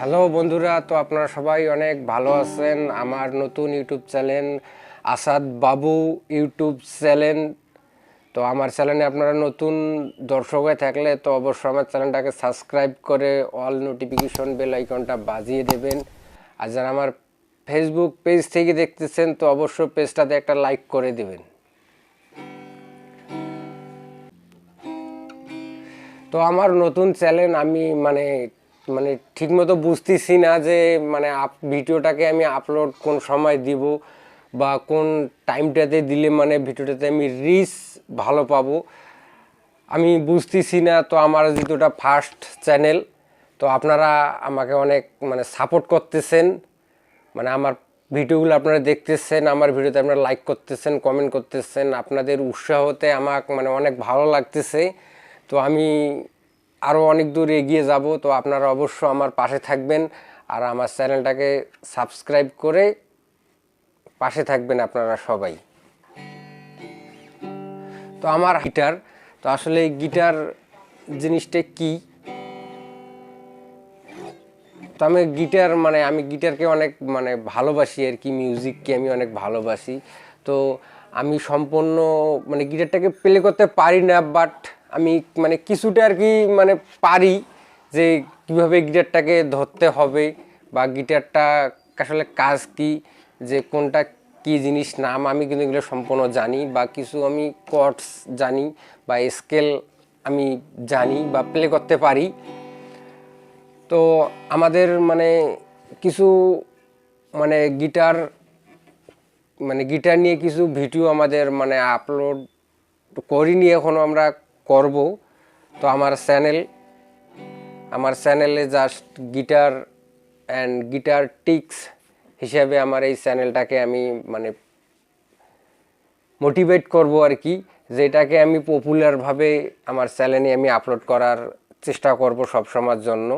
Hello বন্ধুরা, তো আপনারা সবাই অনেক ভালো আছেন। আমার নতুন ইউটিউব চ্যানেল আসাদ বাবু ইউটিউব চ্যানেল। তো আমার চ্যানেলে আপনারা নতুন দর্শক হয়ে থাকলে তো অবশ্যই আমার চ্যানেলটাকে সাবস্ক্রাইব করে অল নোটিফিকেশন বেল আইকনটা বাজিয়ে দেবেন। আর যারা আমার ফেসবুক পেজ থেকে দেখতেছেন, তো অবশ্যই পেজটাতে একটা লাইক করে দেবেন। তো আমার নতুন চ্যানেল আমি মানে মানে ঠিকমতো বুঝতেছি না যে মানে আপ, ভিডিওটাকে আমি আপলোড কোন সময় দিব বা কোন টাইমটাতে দিলে মানে ভিডিওটাতে আমি রিচ ভালো পাবো। আমি বুঝতেছি না, তো আমার যেহেতুটা ফার্স্ট চ্যানেল তো আপনারা আমাকে অনেক মানে সাপোর্ট করতেছেন। মানে আমার ভিডিওগুলো আপনারা দেখতেছেন, আমার ভিডিওতে আপনারা লাইক করতেছেন কমেন্ট করতেছেন। আপনাদের উৎসাহতে আমাকে মানে অনেক ভালো লাগতেছে। তো আমি আরও অনেক দূর এগিয়ে যাব, তো আপনারা অবশ্য আমার পাশে থাকবেন। আর আমার চ্যানেলটাকে সাবস্ক্রাইব করে পাশে থাকবেন আপনারা সবাই। তো আমার গিটার, তো আসলে গিটার জিনিসটা কি? তো আমি গিটার মানে আমি গিটারকে অনেক মানে ভালোবাসি আর কি, মিউজিককে আমি অনেক ভালোবাসি। তো আমি সম্পূর্ণ মানে গিটারটাকে প্লে করতে পারি না বাট আমি মানে কিছুটা আর কি মানে পারি যে কীভাবে গিটারটাকে ধরতে হবে বা গিটারটা আসলে কাজ কি, যে কোনটা কি জিনিস, নাম আমি কিন্তু এগুলো সম্পূর্ণ জানি বা কিছু আমি কর্ডস জানি বা স্কেল আমি জানি বা প্লে করতে পারি। তো আমাদের মানে কিছু মানে গিটার মানে গিটার নিয়ে কিছু ভিডিও আমাদের মানে আপলোড করিনি এখনও আমরা করব। তো আমার চ্যানেল, আমার চ্যানেলে just guitar and guitar tricks হিসেবে আমার এই চ্যানেলটাকে আমি মানে মোটিভেট করব আর কি, যেটাকে আমি পপুলারভাবে আমার চ্যানেলে আমি আপলোড করার চেষ্টা করব সব সময়ের জন্য।